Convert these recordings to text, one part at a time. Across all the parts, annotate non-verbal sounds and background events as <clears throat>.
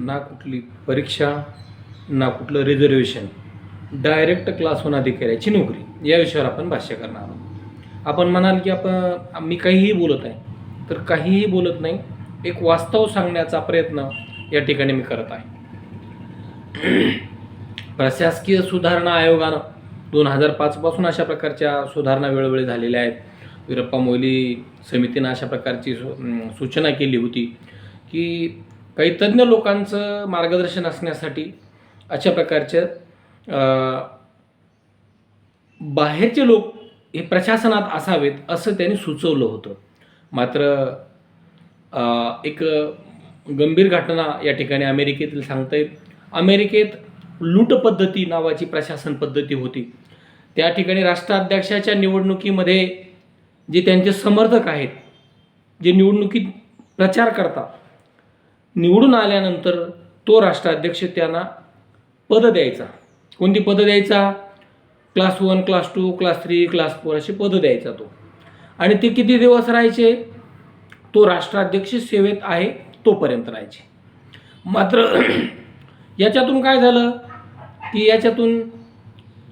ना कुठली परीक्षा ना कुठलं रिझर्वेशन डायरेक्ट क्लास होऊन अधिकाऱ्याची नोकरी. या विषयावर आपण भाष्य करणार आहोत. आपण म्हणाल की आपण मी काहीही बोलत आहे तर काहीही बोलत नाही एक वास्तव सांगण्याचा प्रयत्न या ठिकाणी मी करत आहे. <clears throat> प्रशासकीय सुधारणा आयोगानं दोन हजार पाचपासून अशा प्रकारच्या सुधारणा वेळोवेळी झालेल्या आहेत. वीरप्पा मोईली समितीनं अशा प्रकारची सूचना केली होती की काही तज्ज्ञ लोकांचं मार्गदर्शन असण्यासाठी अशा प्रकारच्या बाहेरचे लोक हे प्रशासनात असावेत असं त्यांनी सुचवलं होतं. मात्र एक गंभीर घटना या ठिकाणी अमेरिकेतील सांगता येईल. अमेरिकेत लूट पद्धती नावाची प्रशासन पद्धती होती. त्या ठिकाणी राष्ट्राध्यक्षाच्या निवडणुकीमध्ये जे त्यांचे समर्थक आहेत जे निवडणुकीत प्रचार करतात निवडून आल्यानंतर तो राष्ट्राध्यक्ष त्यांना पद द्यायचा. कोणती पदं द्यायचा? Class one class two class three class four अशी पदं द्यायचा तो. आणि ते किती दिवस राहायचे? तो राष्ट्राध्यक्ष सेवेत आहे तोपर्यंत राहायचे. मात्र <clears throat> याच्यातून काय झालं? की याच्यातून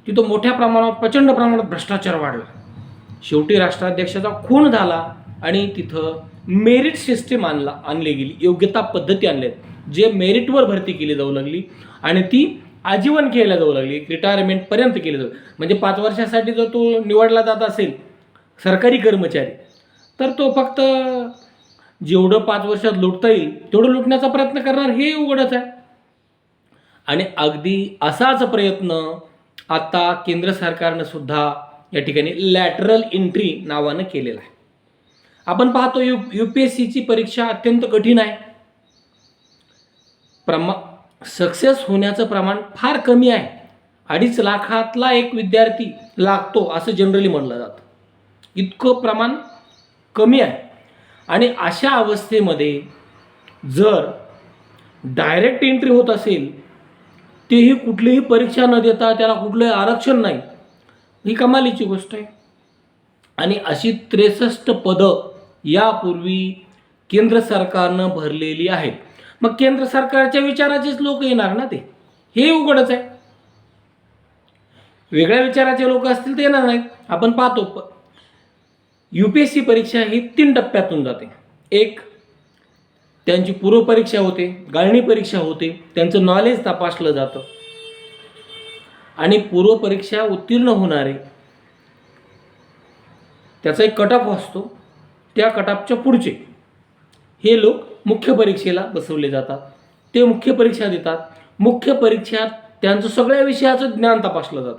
तिथं मोठ्या प्रमाणावर प्रचंड प्रमाणात भ्रष्टाचार वाढला. शेवटी राष्ट्राध्यक्षाचा खून झाला. आणि तिथं मेरिट सिस्टीम आणला आणली गेली. योग्यता पद्धती आणल्या जे मेरिटवर भरती केली जाऊ लागली आणि ती आजीवन केल्या जाऊ लागली. रिटायरमेंटपर्यंत केली जाऊ. म्हणजे पाच वर्षासाठी जर तो निवडला जात असेल सरकारी कर्मचारी तर तो फक्त जेवढं पाच वर्षात लुटता येईल तेवढं लुटण्याचा प्रयत्न करणार हे उघडच आहे. आणि अगदी असाच प्रयत्न आता केंद्र सरकारनं सुद्धा या ठिकाणी लॅटरल एंट्री नावानं केलेला आहे. आपण पाहतो यू यू पी एस सीची परीक्षा अत्यंत कठीण आहे. प्रमा सक्सेस होण्याचं प्रमाण फार कमी आहे. अडीच लाखातला एक विद्यार्थी लागतो असं जनरली म्हणलं जातं. इतकं प्रमाण कमी आहे. आणि अशा अवस्थेमध्ये जर डायरेक्ट एंट्री होत असेल तेही कुठलीही परीक्षा न देता त्याला कुठलंही आरक्षण नाही. ही कमालीची गोष्ट आहे. आणि अशी त्रेसष्ट पदं यापूर्वी केंद्र सरकारनं भरलेली आहेत. मग केंद्र सरकारच्या विचाराचेच लोक येणार ना ते? हे उघडच आहे. वेगळ्या विचाराचे लोक असतील ते येणार नाहीत. आपण पाहतो यू पी एस सी परीक्षा ही तीन टप्प्यातून जाते. एक त्यांची पूर्वपरीक्षा होते गाळणी परीक्षा होते त्यांचं नॉलेज तपासलं जातं. आणि पूर्वपरीक्षा उत्तीर्ण होणारे त्याचा एक कटअप असतो. त्या कटापच्या पुढचे. हे लोक मुख्य परीक्षेला बसवले जातात. ते मुख्य परीक्षा देतात. मुख्य परीक्षात त्यांचं सगळ्या विषयाचं ज्ञान तपासलं जातं.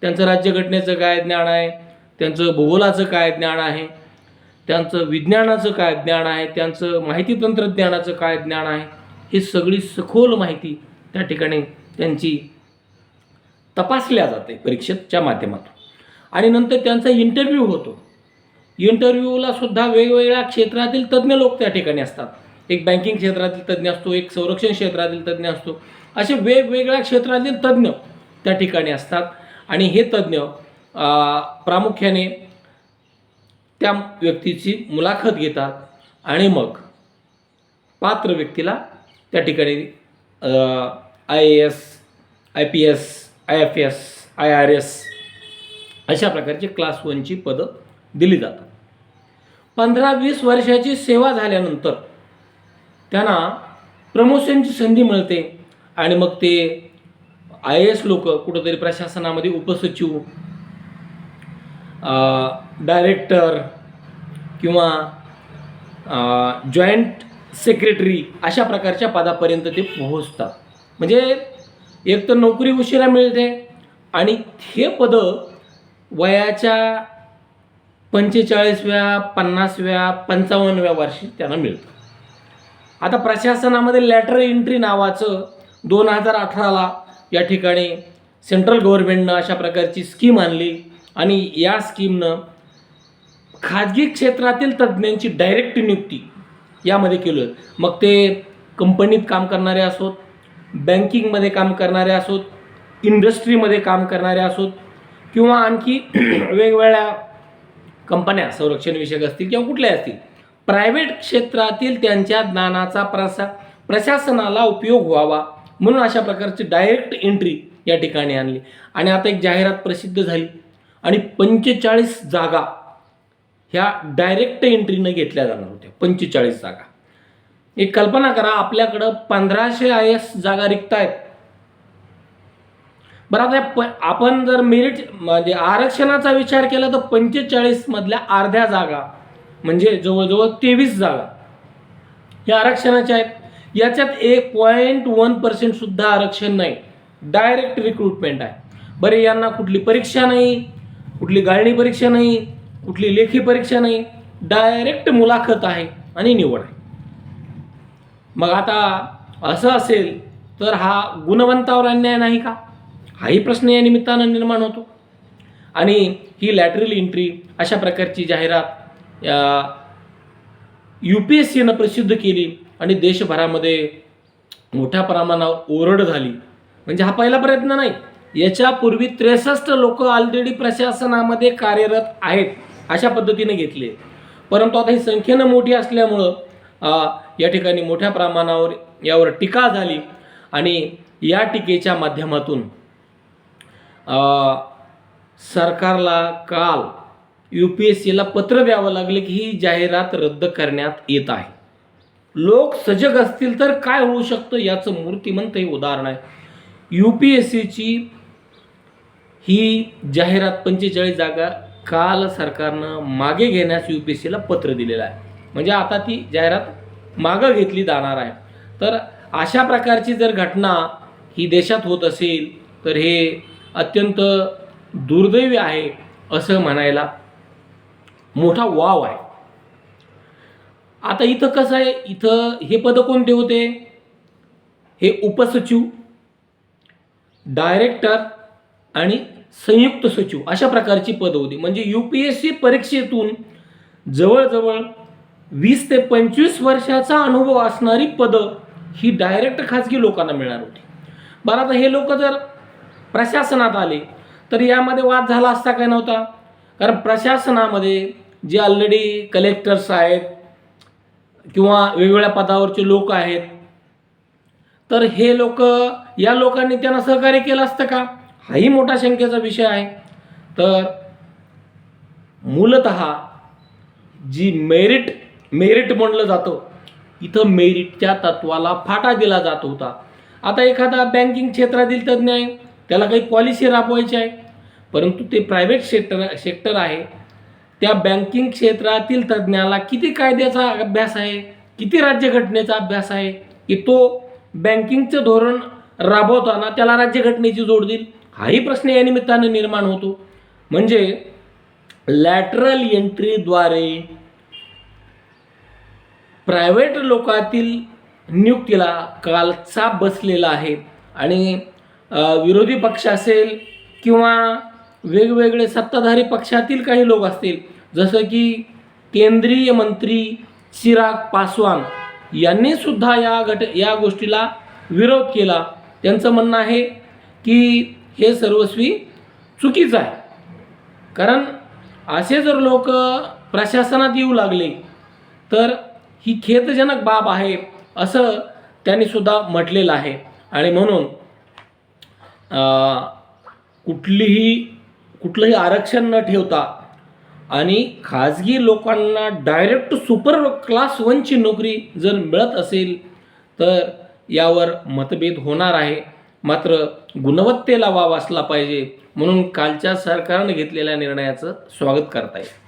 त्यांचं राज्यघटनेचं काय ज्ञान आहे? त्यांचं भूगोलाचं काय ज्ञान आहे? त्यांचं विज्ञानाचं काय ज्ञान आहे? त्यांचं माहिती तंत्रज्ञानाचं काय ज्ञान आहे? ही सगळी सखोल माहिती त्या ठिकाणी त्यांची तपासल्या जाते परीक्षेच्या माध्यमातून. आणि नंतर त्यांचा इंटरव्ह्यू होतो. इंटरव्ह्यूला सुद्धा वेगवेगळ्या क्षेत्रातील तज्ज्ञ लोक त्या ठिकाणी असतात. एक बँकिंग क्षेत्रातील तज्ज्ञ असतो एक संरक्षण क्षेत्रातील तज्ज्ञ असतो. असे वेगवेगळ्या क्षेत्रातील तज्ज्ञ त्या ठिकाणी असतात. आणि हे तज्ज्ञ प्रामुख्याने त्या व्यक्तीची मुलाखत घेतात आणि मग पात्र व्यक्तीला त्या ठिकाणी I A S I P S I F S I R S अशा प्रकारची क्लास वनची पदं दिली जातात. पंधरा वीस वर्षाची सेवा झाल्यानंतर त्यांना प्रमोशनची संधी मिळते आणि मग ते आय एस लोक कुठंतरी प्रशासनामध्ये उपसचिव डायरेक्टर किंवा जॉईंट सेक्रेटरी अशा प्रकारच्या पदापर्यंत ते पोहोचतात. म्हणजे एक तर नोकरी उशिरा मिळते आणि हे पदं वयाच्या पंचेचाळीसव्या पन्नासव्या पंचावन्नव्या वर्षी त्यांना मिळतं. आता प्रशासनामध्ये लॅटर एंट्री नावाचं दोन हजार अठराला या ठिकाणी सेंट्रल गव्हर्नमेंटनं अशा प्रकारची स्कीम आणली आणि या स्कीमनं खाजगी क्षेत्रातील तज्ज्ञांची डायरेक्ट नियुक्ती यामध्ये केलं मग ते कंपनीत काम करणारे असोत बँकिंगमध्ये काम करणारे असोत इंडस्ट्रीमध्ये काम करणारे असोत किंवा आणखी <clears throat> वेगवेगळ्या कंपन्या संरक्षणविषयक असतील किंवा कुठल्या असतील प्रायव्हेट क्षेत्रातील त्यांच्या ज्ञानाचा प्रसा प्रशासनाला उपयोग व्हावा म्हणून अशा प्रकारची डायरेक्ट एंट्री या ठिकाणी आणली. आणि आता एक जाहिरात प्रसिद्ध झाली. आणि पंचेचाळीस जागा ह्या डायरेक्ट एंट्रीनं घेतल्या जाणार होत्या. पंचेचाळीस जागा. एक कल्पना करा आपल्याकडं पंधराशे आय एस जागा रिक्त आहेत. बरं आता प आपण जर मेरिट म्हणजे आरक्षणाचा विचार केला तर पंचेचाळीसमधल्या अर्ध्या जागा म्हणजे जवळजवळ तेवीस जागा या आरक्षणाच्या आहेत. याच्यात एक पॉईंट वन पर्सेंट सुद्धा आरक्षण नाही. डायरेक्ट रिक्रुटमेंट आहे. बरं यांना कुठली परीक्षा नाही कुठली गाळणी परीक्षा नाही कुठली लेखी परीक्षा नाही. डायरेक्ट मुलाखत आहे आणि निवड आहे. मग आता असं असेल तर हा गुणवंतावर अन्याय नाही का? हाही प्रश्न या निमित्तानं निर्माण होतो. आणि ही लॅटरल एंट्री अशा प्रकारची जाहिरात यू पी एस सीनं प्रसिद्ध केली आणि देशभरामध्ये मोठ्या प्रमाणावर ओरड झाली. म्हणजे हा पहिला प्रयत्न नाही. याच्यापूर्वी त्रेसष्ट लोक ऑलरेडी प्रशासनामध्ये कार्यरत आहेत अशा पद्धतीने घेतले. परंतु आता ही संख्येनं मोठी असल्यामुळं या ठिकाणी मोठ्या प्रमाणावर यावर टीका झाली. आणि या टीकेच्या माध्यमातून सरकारला काल यू पी एस सीला पत्र द्यावं लागलं की ही जाहिरात रद्द करण्यात येत आहे. लोक सजग असतील तर काय होऊ शकतं याचं मूर्तिमंत हे उदाहरण आहे. यू पी एस सीची ही जाहिरात पंचेचाळीस जागा काल सरकारनं मागे घेण्यास यू पी एस सीला पत्र दिलेलं आहे. म्हणजे आता ती जाहिरात मागं घेतली जाणार आहे. तर अशा प्रकारची जर घटना ही देशात होत असेल तर हे अत्यंत दुर्दैवी आहे असं म्हणायला मोठा वाव आहे. आता इथं कसं आहे? इथं हे पद कोणते होते? हे उपसचिव डायरेक्टर आणि संयुक्त सचिव अशा प्रकारची पदं होती. म्हणजे यू पी एस सी परीक्षेतून जवळजवळ वीस ते पंचवीस वर्षाचा अनुभव असणारी पदं ही डायरेक्ट खाजगी लोकांना मिळणार होती. बरं आता हे लोक जर प्रशासनात आले. तर यामध्ये वाद झाला असता काय नव्हता? कारण प्रशासनामध्ये जे ऑलरेडी कलेक्टर्स आहेत किंवा वेगवेगळ्या पदावरचे लोक आहेत तर हे लोक या लोकांनी त्यांना सहकार्य केलं असतं का? हाही मोठा शंकेचा विषय आहे. तर मूलत जी मेरिट मेरिट म्हणलं जातं इथं मेरिटच्या तत्वाला फाटा दिला जात होता. आता एखादा बँकिंग क्षेत्रातील तज्ज्ञ आहे त्याला काही पॉलिसी राबवायची आहे. परंतु ते प्रायव्हेट सेक्टर सेक्टर आहे. त्या बँकिंग क्षेत्रातील तज्ज्ञाला किती कायद्याचा अभ्यास आहे? किती राज्यघटनेचा अभ्यास आहे? की तो बँकिंगचं धोरण राबवताना त्याला राज्यघटनेची जोड देईल? हाही प्रश्न या निमित्तानं निर्माण होतो. म्हणजे लॅटरल एंट्रीद्वारे प्रायव्हेट लोकातील नियुक्तीला कालचा बसलेला आहे. आणि विरोधी पक्ष असेल किंवा वेगवेगळे सत्ताधारी पक्षातील काही लोक असतील जसं की केंद्रीय मंत्री चिराग पासवान यांनी सुद्धा या घट या गोष्टीला विरोध केला. त्यांचं म्हणणं आहे की हे सर्वस्वी चुकीचं आहे. कारण असे जर लोक प्रशासनात येऊ लागले तर ही खेदजनक बाब आहे असं त्यांनी सुद्धा म्हटलेलं आहे. आणि म्हणून कुठलीही कुठलंही आरक्षण न ठेवता आणि खाजगी लोकांना डायरेक्ट सुपर क्लास वनची नोकरी जर मिळत असेल तर यावर मतभेद होणार आहे. मात्र गुणवत्तेला वाव असला पाहिजे म्हणून कालच्या सरकारने घेतलेल्या निर्णयाचं स्वागत करता येईल